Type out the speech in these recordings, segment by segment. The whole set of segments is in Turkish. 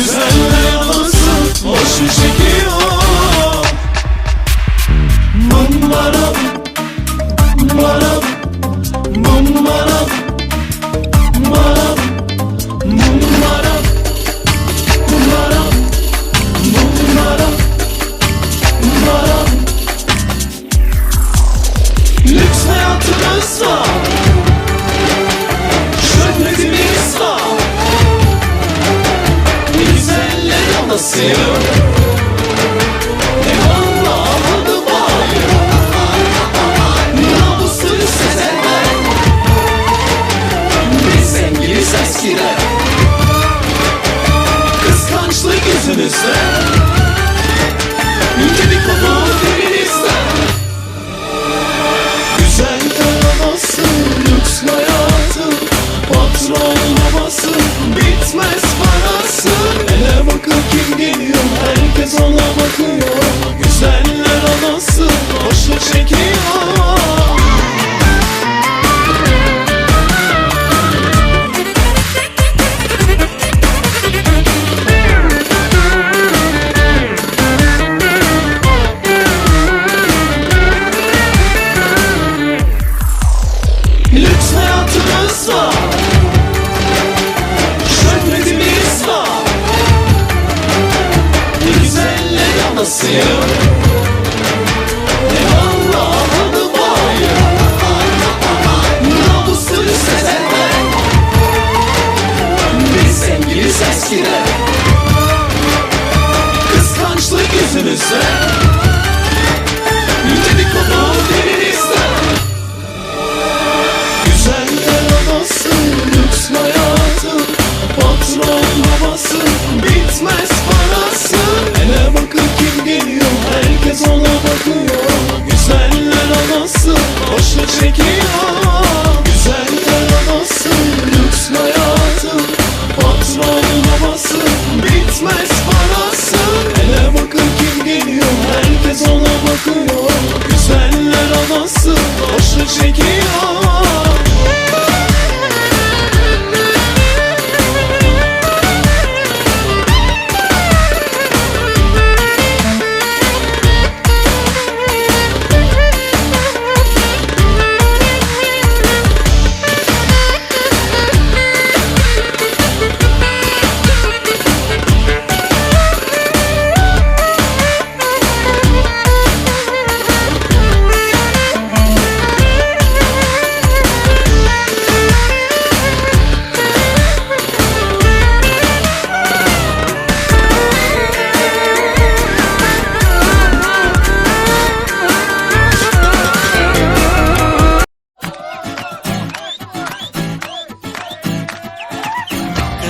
Cause Senhor.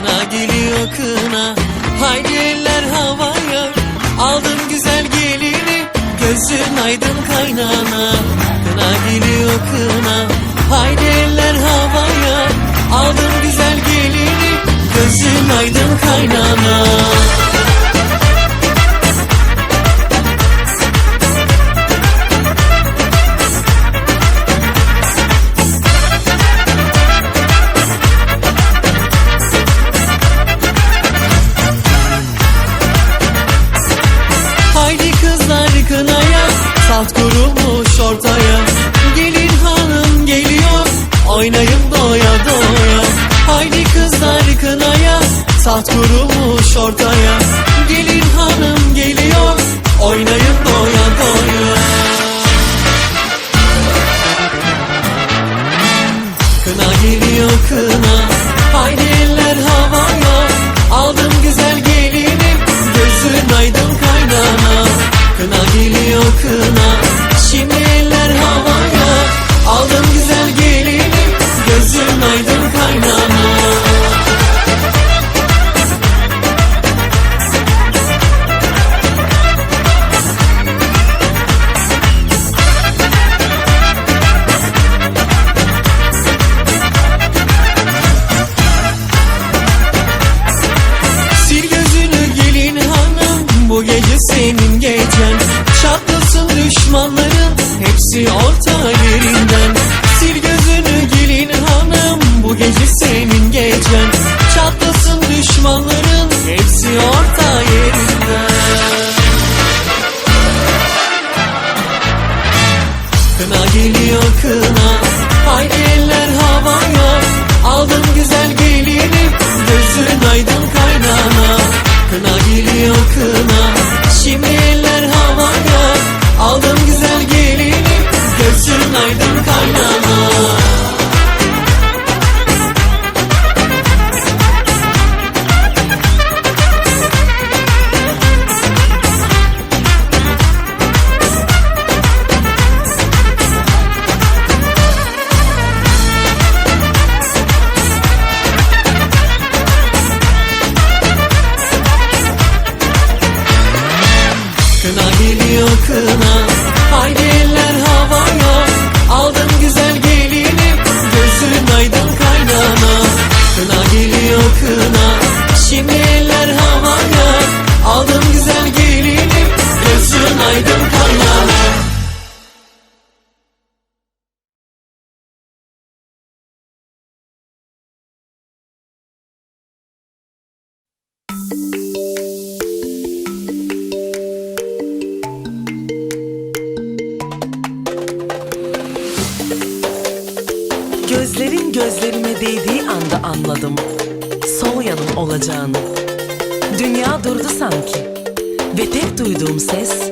Kına geliyor kına. Haydi eller havaya. Aldım güzel gelini Gözün aydın kaynana. Kına geliyor kına. Haydi eller havaya. Aldım güzel gelini Gözün aydın kaynana. hayat kurulmuş ortaya. Gelin hanım geliyor. Oynayın doya doya. Haydi kızlar kınaya. Saat kurulmuş ortaya. Gelin hanım geliyor. Oynayın doya Kaynar kaynana. gözlerime değdiği anda anladım. Sol yanım olacağını. Dünya durdu sanki. Ve tek duyduğum ses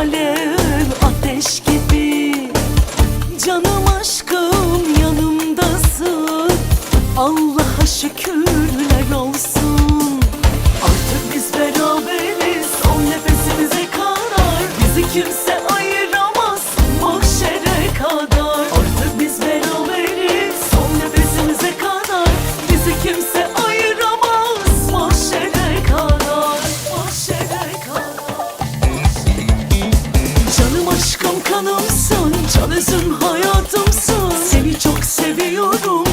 alev ateş gibi. Canım aşkım yanımdasın. Allah'a şükürler olsun. Artık biz beraberiz. Son nefesimize karar. Bizi kimse Boom.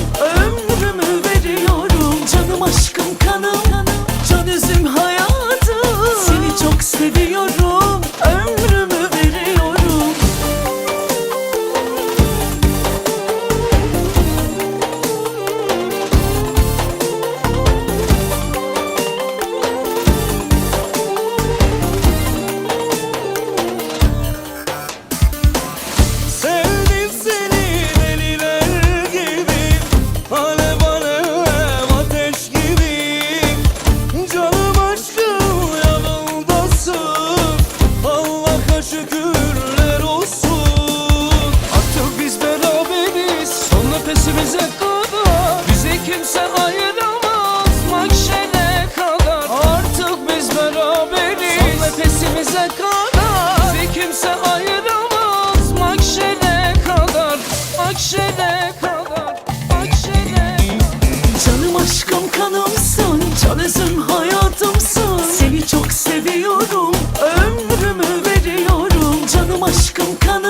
com come.